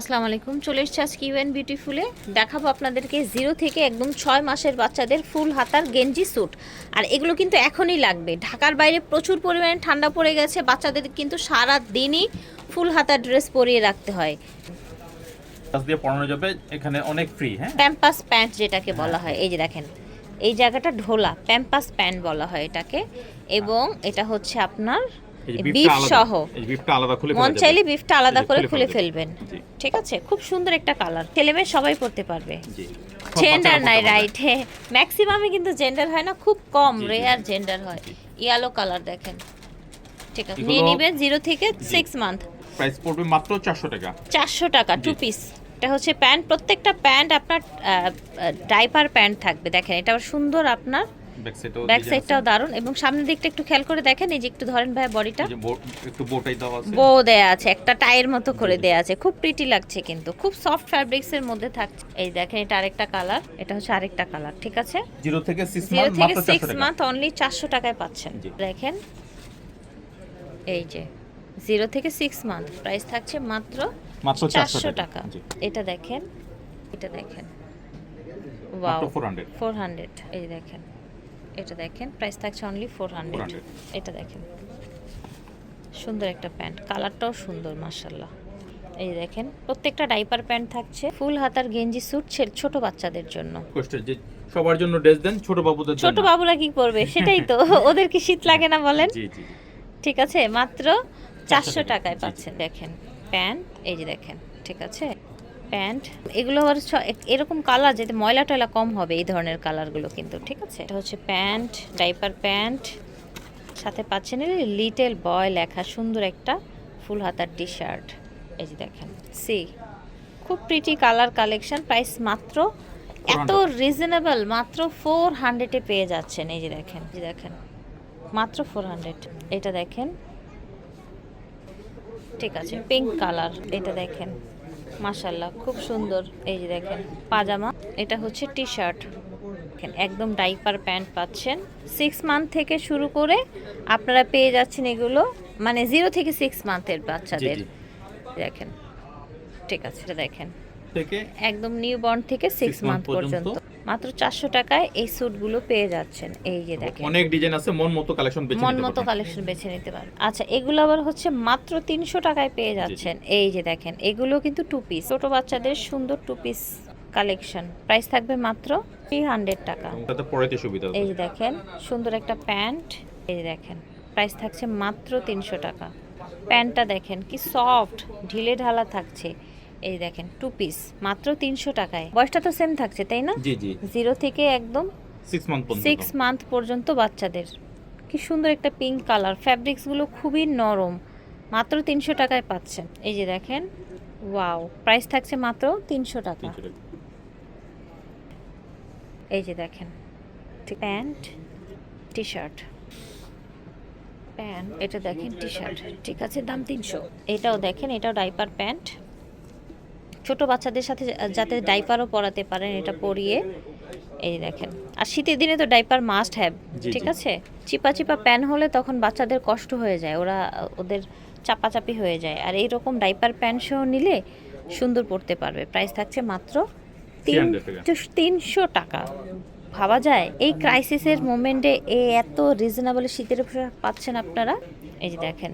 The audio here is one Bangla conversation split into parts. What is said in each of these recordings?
আসসালামু আলাইকুম। চলে এসছি আজকে ইউএন বিউটিফুলে দেখাবো আপনাদেরকে জিরো থেকে একদম ছয় মাসের বাচ্চাদের ফুল হাতার গেঞ্জি স্যুট। আর এগুলো কিন্তু এখনই লাগবে। ঢাকার বাইরে প্রচুর পরিমাণে ঠান্ডা পড়ে গেছে। বাচ্চাদের কিন্তু সারা দিনই ফুল হাতার ড্রেস পরিয়ে রাখতে হয়। দিয়ে পড়ানো যাবে। এখানে অনেক ফ্রি হ্যাঁ? প্যাম্পাস প্যান্ট যেটাকে বলা হয়। এই যে দেখেন এই জায়গাটা ঢোলা। প্যাম্পাস প্যান্ট বলা হয় এটাকে। এবং এটা হচ্ছে আপনার বিফ সহ বিফটা আলাদা খুলে মন চাইলে বিফটা আলাদা করে খুলে। ফেলবেন। ঠিক আছে? খুব সুন্দর একটা কালার। ছেলে মেয়ে সবাই পড়তে পারবে। জেন্ডার নাই রাইট হ্যাঁ ম্যাক্সিমামে কিন্তু জেন্ডার হয় না খুব কম। রেয়ার জেন্ডার হয়। ইয়েলো কালার দেখেন। ঠিক আছে। নিয়ে নেবেন জিরো থেকে সিক্স মান্থ প্রাইস পড়বে মাত্র 400 টাকা। চারশো টাকা টু পিস এটা হচ্ছে প্যান্ট। প্রত্যেকটা প্যান্ট আপনার ডাইপার প্যান্ট থাকবে। দেখেন এটা সুন্দর আপনার ব্যাক সাইডটাও দারুণ এবং সামনের দিকটা একটু খেয়াল করে দেখেন এই যে একটু ধরেন ভাই বডিটা। একটু বোটাই দেওয়া আছে। বো দেয়া আছে একটা টাইয়ের মতো করে দেয়া আছে খুব প্রিটি লাগছে কিন্তু খুব সফট ফ্যাব্রিক্স এর মধ্যে থাকছে। এই দেখেন এটা আরেকটা কালার এটা হচ্ছে আরেকটা কালার ঠিক আছে? জিরো থেকে 6 মান্থ মাত্র 400 সিক্স মান্থ অনলি চারশো টাকায় পাচ্ছেন। দেখেন এই যে জিরো থেকে সিক্স মান্থ প্রাইস থাকছে মাত্র মাত্র 400 চারশো টাকা। এটা দেখেন এটা দেখেন। ওয়াও মাত্র 400 ফোর হান্ড্রেড এই দেখেন। এটা দেখেন প্রাইস থাকছে অনলি ফোর হান্ড্রেড এটা দেখেন। সুন্দর একটা প্যান্ট কালারটাও সুন্দর মার্শাল্লাহ এই দেখেন প্রত্যেকটা ডাইপার প্যান্ট থাকছে ফুল হাতার গেঞ্জি স্যুট ছোট বাচ্চাদের জন্য। সবার জন্য ড্রেস দেন ছোট বাবুদের জন্য। ছোট বাবুরা কি করবে সেটাই তো। ওদের কি শীত লাগে না বলেন? জি জি ঠিক আছে মাত্র চারশো টাকা। টাকায়। পাচ্ছেন দেখেন। প্যান্ট এই যে দেখেন ঠিক আছে? প্যান্ট। এগুলো আবার এরকম কালার যাতে ময়লা টয়লা কম হবে এই ধরনের কালারগুলো কিন্তু ঠিক আছে? এটা হচ্ছে প্যান্ট ডাইপার প্যান্ট। সাথে পাচ্ছেন লিটল বয় লেখা সুন্দর একটা ফুল হাতার টি শার্ট এই যে দেখেন সি খুব প্রিটি কালার কালেকশন প্রাইস মাত্র এত রিজনেবল মাত্র ফোর হান্ড্রেডে পেয়ে যাচ্ছেন। এই যে দেখেন এই যে দেখেন মাত্র ফোর হান্ড্রেড এটা দেখেন ঠিক আছে পিঙ্ক কালার এটা দেখেন। মাশাল্লাহ খুব সুন্দর। এই যে দেখেন পাজামা। এটা হচ্ছে টি শার্ট দেখেন একদম ডাইপার প্যান্ট পাচ্ছেন। সিক্স মান্থ থেকে শুরু করে আপনারা পেয়ে যাচ্ছেন এগুলো মানে জিরো থেকে সিক্স মান্থের বাচ্চাদের। দেখেন ঠিক আছে এটা দেখেন। একদম নিউ বর্ন থেকে সিক্স মান্থ পর্যন্ত। মাত্র চারশো টাকায় এই স্যুটগুলো পেয়ে যাচ্ছেন। এই যে দেখেন। অনেক ডিজাইন আছে মন মতো কালেকশন বেছে মন মতো কালেকশন বেছে নিতে পারেন আচ্ছা এগুলো আবার হচ্ছে মাত্র তিনশো টাকায় পেয়ে যাচ্ছেন। এই যে দেখেন এগুলো কিন্তু টু পিস ছোট বাচ্চাদের সুন্দর টু পিস কালেকশন প্রাইস থাকবে মাত্র থ্রি হান্ড্রেড টাকা। পড়াইতে সুবিধা এই যে দেখেন সুন্দর একটা প্যান্ট। এই যে দেখেন প্রাইস থাকছে মাত্র তিনশো টাকা। প্যান্টটা দেখেন কি সফট ঢিলে ঢালা থাকছে। এই দেখেন টু পিস মাত্র তিনশো টাকায়। বয়সটা তো সেম থাকছে তাই না? জি জি। জিরো থেকে একদম 6 মান্থ সিক্স মান্থ পর্যন্ত বাচ্চাদের। কি সুন্দর একটা পিঙ্ক কালার ফ্যাব্রিক্সগুলো খুবই নরম মাত্র তিনশো টাকায় পাচ্ছেন। এই যে দেখেন ওয়াও প্রাইস থাকছে মাত্র তিনশো টাকা। 300 টাকা। এই যে দেখেন প্যান্ট টি শার্ট প্যান্ট এটা দেখেন টি শার্ট ঠিক আছে দাম তিনশো। এটাও দেখেন এটাও ডাইপার প্যান্ট ছোট বাচ্চাদের সাথে যাতে ডাইপারও পরাতে পারেন এটা পরিয়ে। এই দেখেন। আর শীতের দিনে তো ডাইপার মাস্ট হ্যাভ ঠিক আছে? চিপা চিপা প্যান হলে তখন বাচ্চাদের কষ্ট হয়ে যায় ওরা ওদের চাপাচাপি হয়ে যায়। আর এই রকম ডাইপার প্যান্ট সহ নিলে সুন্দর পড়তে পারবে। প্রাইস থাকছে মাত্র 300 টাকা। তিনশো টাকা। ভাবা যায় এই ক্রাইসিসের মোমেন্টে এ এত রিজনেবল শীতের পোশাক পাচ্ছেন আপনারা? এই যে দেখেন।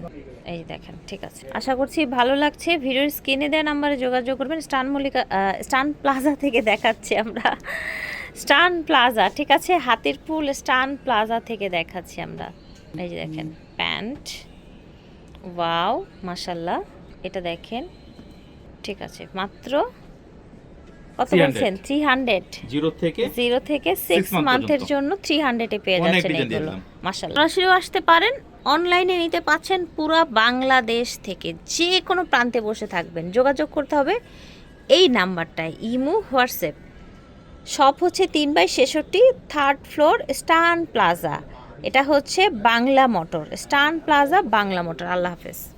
এই দেখেন ঠিক আছে। আশা করছি ভালো লাগছে। ভিডিওর স্ক্রিনে দেওয়া নাম্বারে যোগাযোগ করবেন। স্টান মল্লিকা স্টান প্লাজা থেকে দেখাচ্ছি আমরা। স্টান প্লাজা ঠিক আছে? হাতের পুল স্টান প্লাজা থেকে দেখাচ্ছি আমরা। এই যে দেখেন প্যান্ট। ওয়াও মাশাল্লাহ এটা দেখেন ঠিক আছে। মাত্র কত 300 বলছেন? থ্রি হান্ড্রেড জিরো থেকে জিরো থেকে সিক্স মান্থের জন্য থ্রি হান্ড্রেডে পেয়ে যাচ্ছেন এগুলো। মাসাল্লাহ সরাসরিও আসতে পারেন। অনলাইনে নিতে পাচ্ছেন পুরো বাংলাদেশ থেকে যে কোনো প্রান্তে বসে থাকবেন। যোগাযোগ করতে হবে এই নাম্বারটায়, ইমু, হোয়াটসঅ্যাপ। সব হচ্ছে তিন বাই ছেষট্টি, থার্ড ফ্লোর, স্টান প্লাজা। এটা হচ্ছে Bangla motor, Stan plaza, Bangla motor. আল্লাহ হাফেজ।